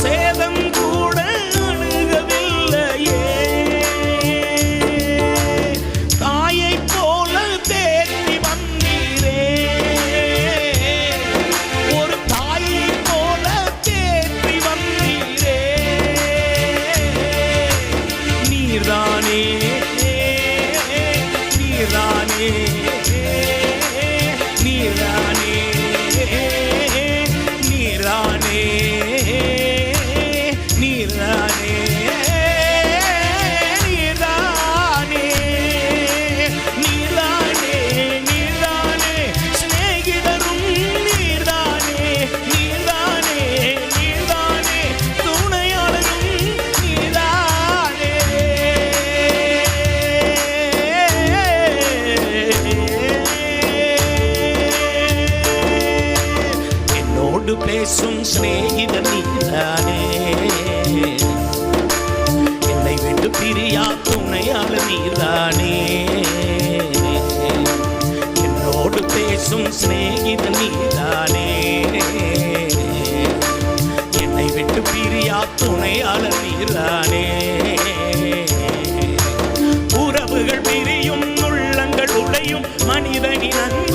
சேதம் கூட அணுகவில்லையே. தாயை போல தேடி வந்தீரே. ஒரு தாயை போல தேடி வந்தீரே. நீர்தானே நீர்தானே. കൂടു പ്ലേസും സ്നേഹിതൻ നീതാനേ എന്നെ വിട്ടു പിരിയാ തുണയാള് നീതാനേ എന്നോട് പേസും സ്നേഹിതൻ നീതാനേ என்னை விட்டு பிரியா துணையாளர் நீரானே உறவுகள் பிரியும் உள்ளங்கள் உடையும் மனிதனின்